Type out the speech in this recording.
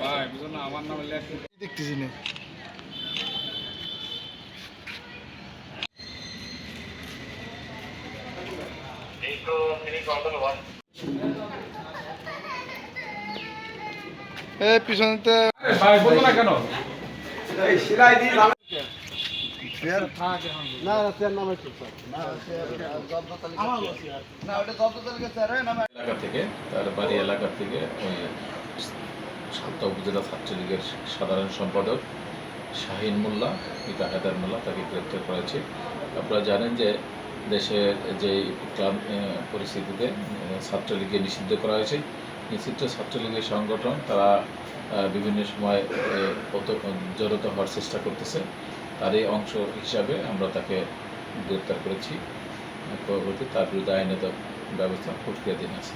ভাই বুঝো না আমার নামে লেখা দেখতেছি এ পিছনেতে ভাই বলব না কেন? এলাকা থেকে তার বাড়ি এলাকা থেকে ওই সাতটা উপজেলা ছাত্রলীগের সাধারণ সম্পাদক শাহিন মোল্লা পিতা হায়দার মোল্লা তাকে গ্রেপ্তার করেছে। আপনারা জানেন যে দেশের যে ক্লাব পরিস্থিতিতে ছাত্রলীগকে নিষিদ্ধ করা হয়েছে। নিষিদ্ধ ছাত্রলীগের সংগঠন, তারা বিভিন্ন সময় জড়িত হওয়ার চেষ্টা করতেছে। তারই অংশ হিসাবে আমরা তাকে গ্রেপ্তার করেছি। পরবর্তী তার বিরুদ্ধে আইনত ব্যবস্থা প্রক্রিয়াধীন আছে।